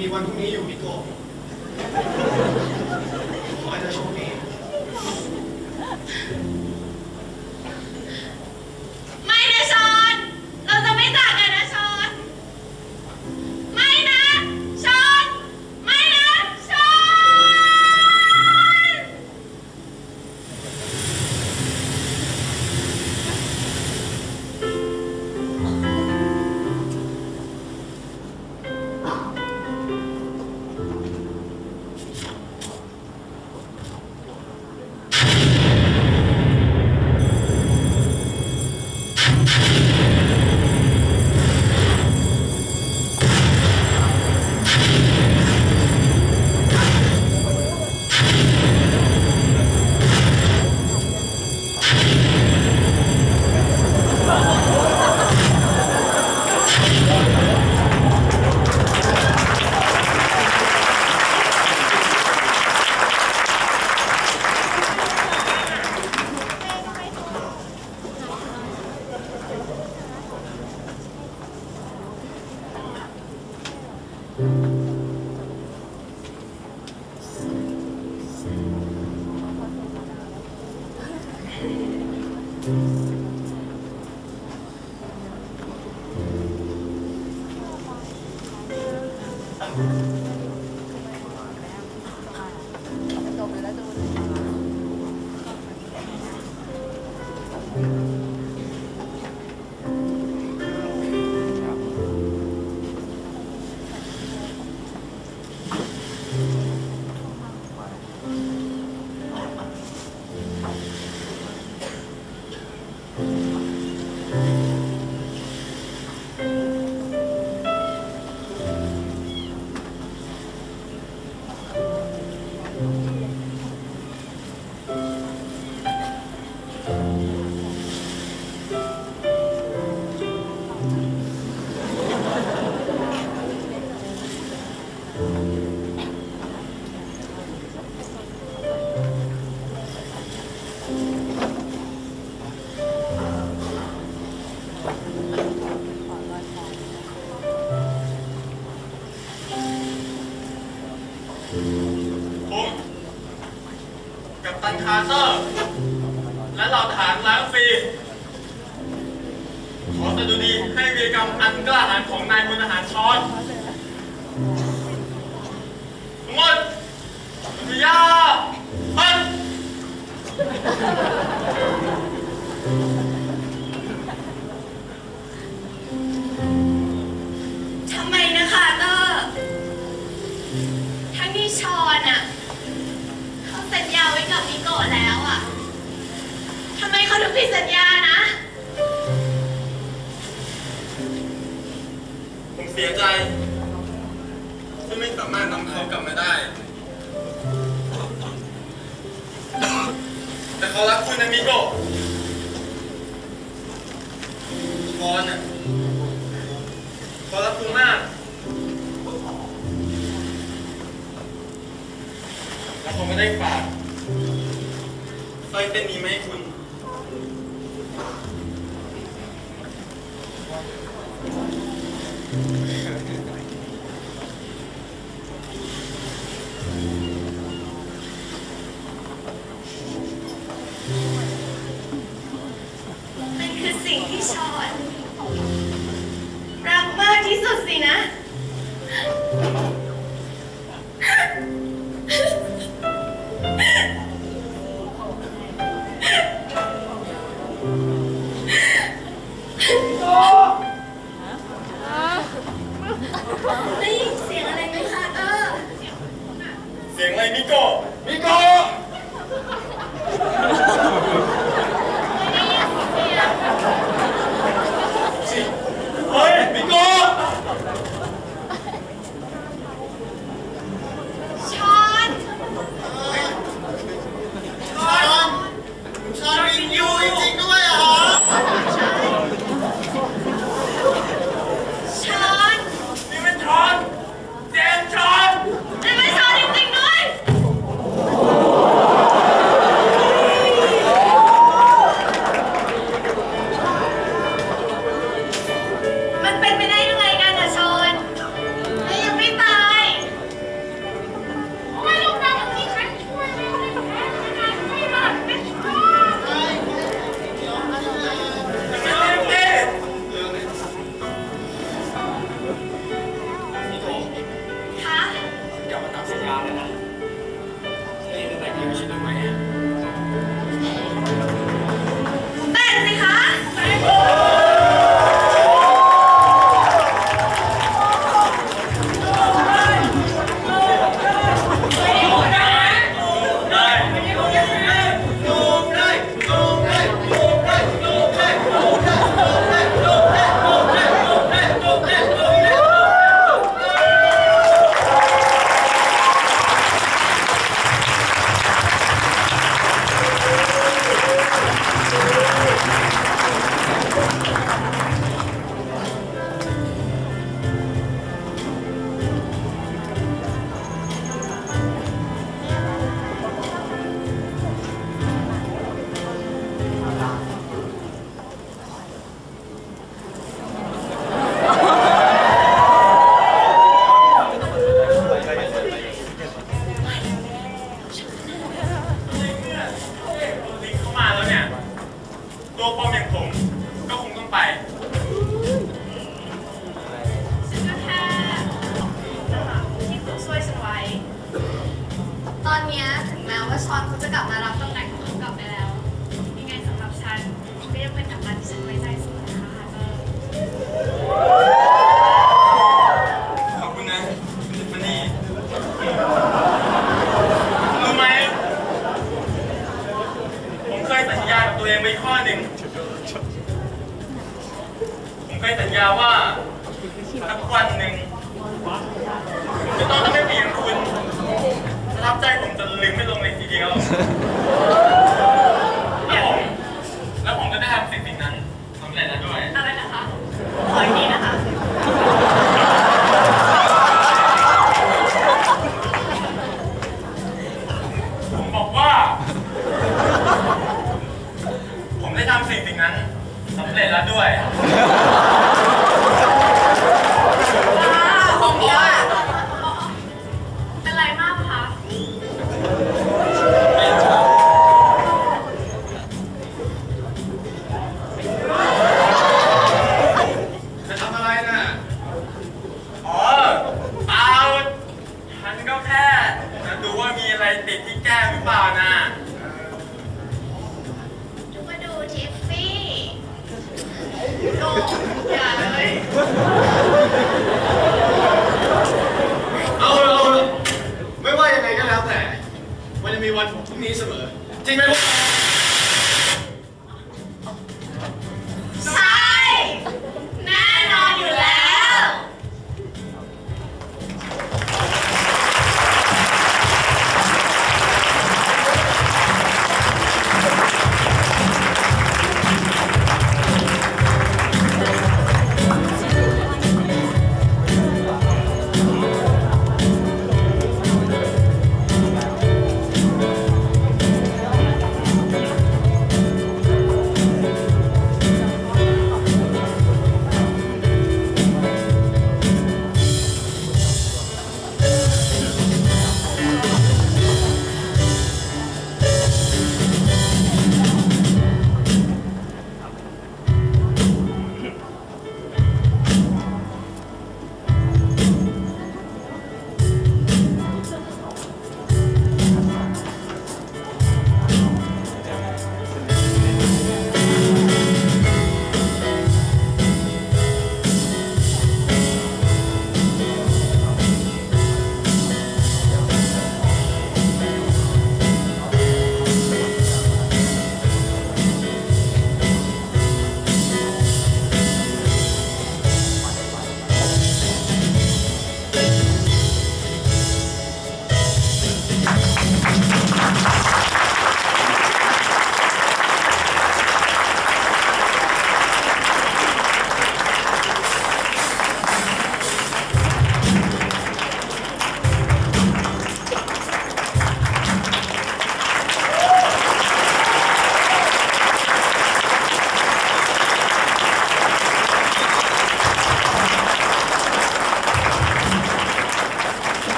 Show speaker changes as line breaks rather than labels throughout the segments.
มีวันพรุ่งนี้อยู่พี่โก้าเตอร์ และเหล่าทหารล้างฟรี ขอสดุดีให้วีรกรรมอันกล้าหาญของนายพลทหารช้อน
งผิดสัญญานะ
ผมเสียใจ ที่ไม่สามารถนำเขากลับมาได้ แต่เขารักคุณนะมิโกะช้อนอะเขารักคุณมากแล้วผมก็ได้ฝากสร้อยเส้นนี้มาให้คุณ
พี่ชอนรักมากที่สุดสินะ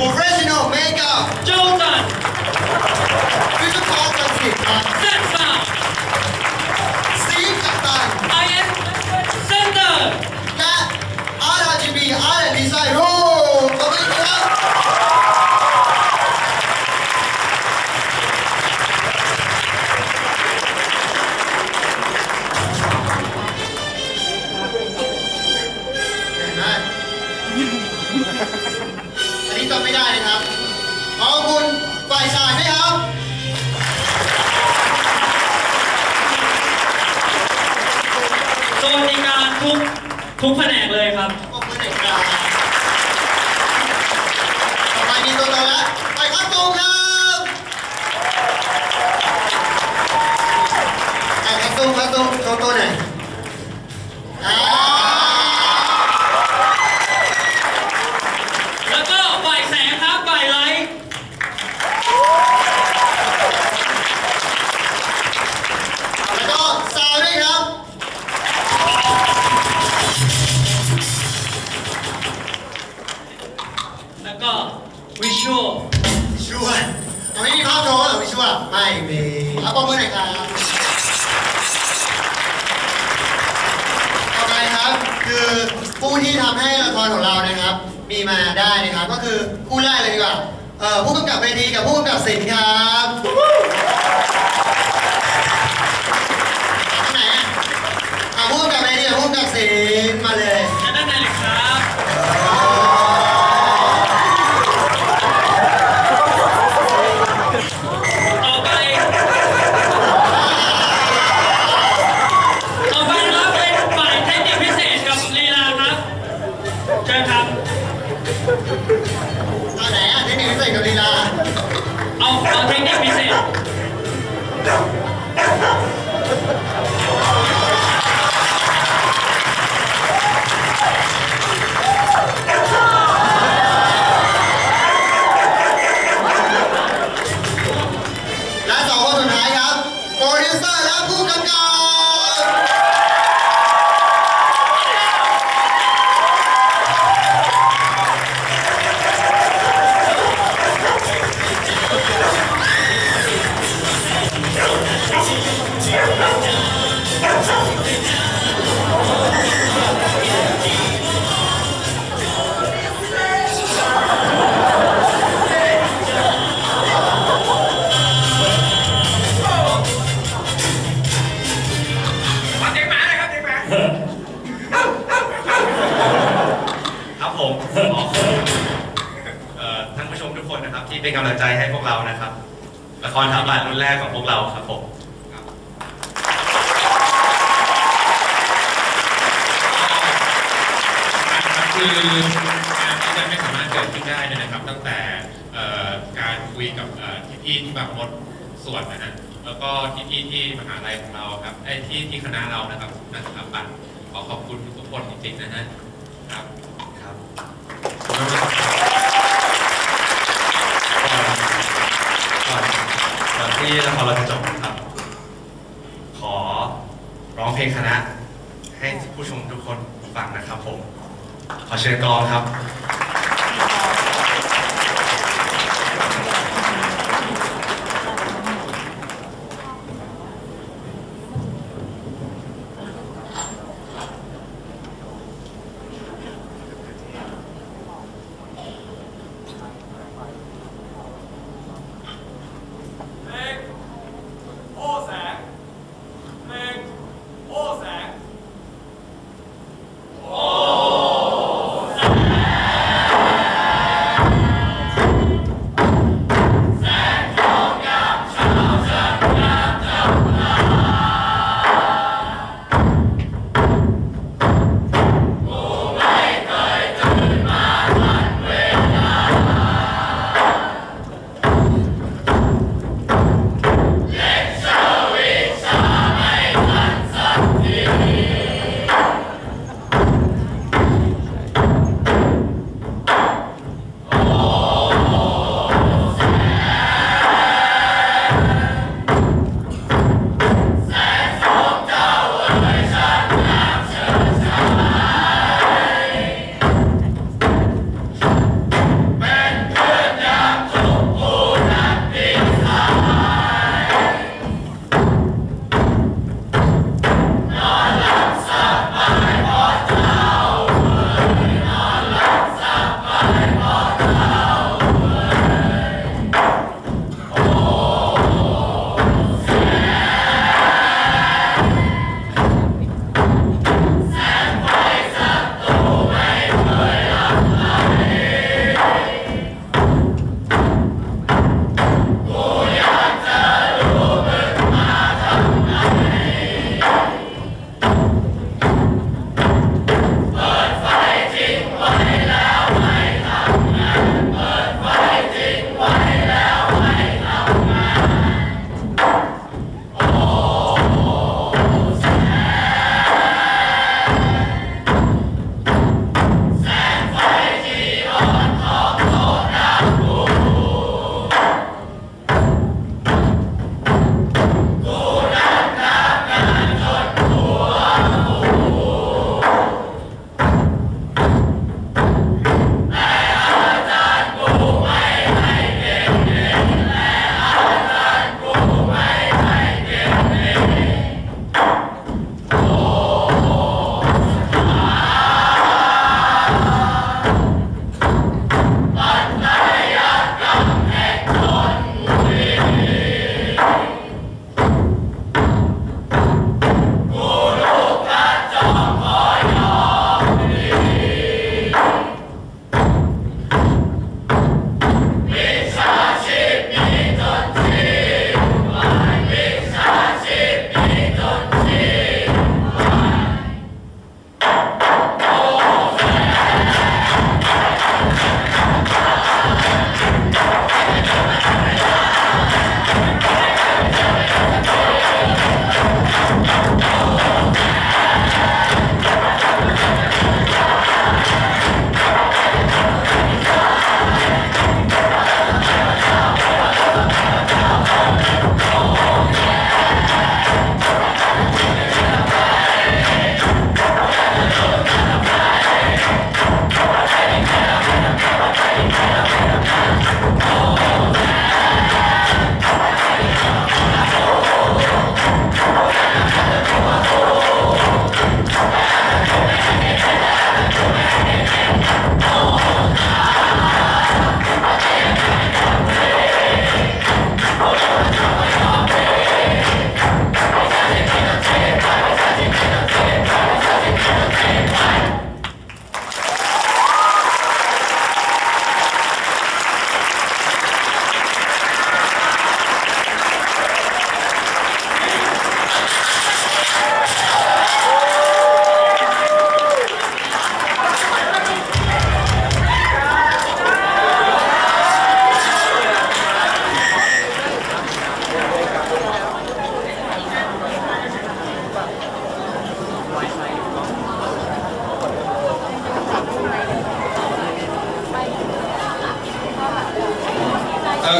Professional Makeup
โจตั
กแผ
นกเลยครับ
ขอบคุณหน่อยครับต่อไปมีตัวตนแล้วไปครับตรงครับไอ้ครับตรงครับตรงโชว์ตัวหน่อย เอาปมมือหน่อยครับต่อไปครับ คือผู้ที่ทำให้ละครของเรานะครับ มีมาได้นะครับ ก็คือคู่แรกเลยดีกว่าเอ่อผู้กำกับเวทีกับผู้กำกับศิลป์ครับไหนอะอะผู้กำกับเวทีกับผู้กำกับศิลป์มาเลย ผู้
ชมทุกคนนะครับ ที่เป็นกำลังใจให้พวกเรานะครับ ละครทำบาทรุ่นแรกของพวกเราครับผม
ครับคืองานนี้จะไม่สามารถเกิดขึ้นได้เลยนะครับ ตั้งแต่เอ่อการคุยกับเอ่อพี่ๆที่บางมดส่วนนะฮะแล้วก็พี่ๆที่มหาลัยของเราครับไอ้ที่ที่คณะเรานะครับนักสถาปัตย์ขอขอบคุณทุกๆคนจริงๆนะฮะครับ
ครับ ก่อนก่อน ที่ละครเราจะจบครับ ขอร้องเพลงคณะ ให้ผู้ชมทุกคนฟังนะครับผม ขอเชิญกองครับ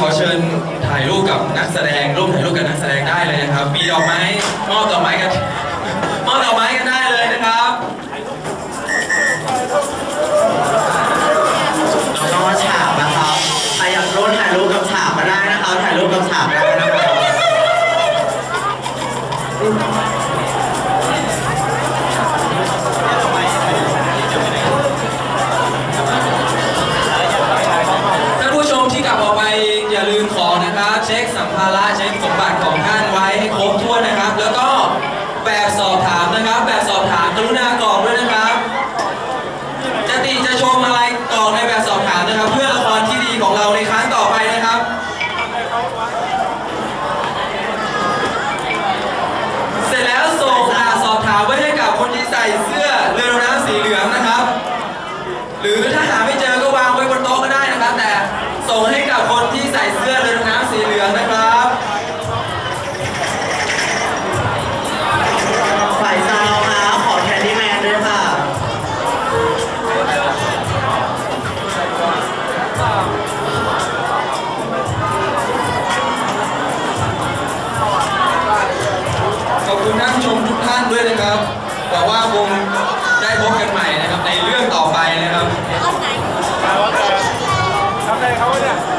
ขอเชิญถ่ายรูปกับนักแสดง รูปถ่ายรูปกับนักแสดงได้เลยนะครับ มีดอกไม้มอบดอกไม้กันมอบดอกไม้กันได้เลย Ahora.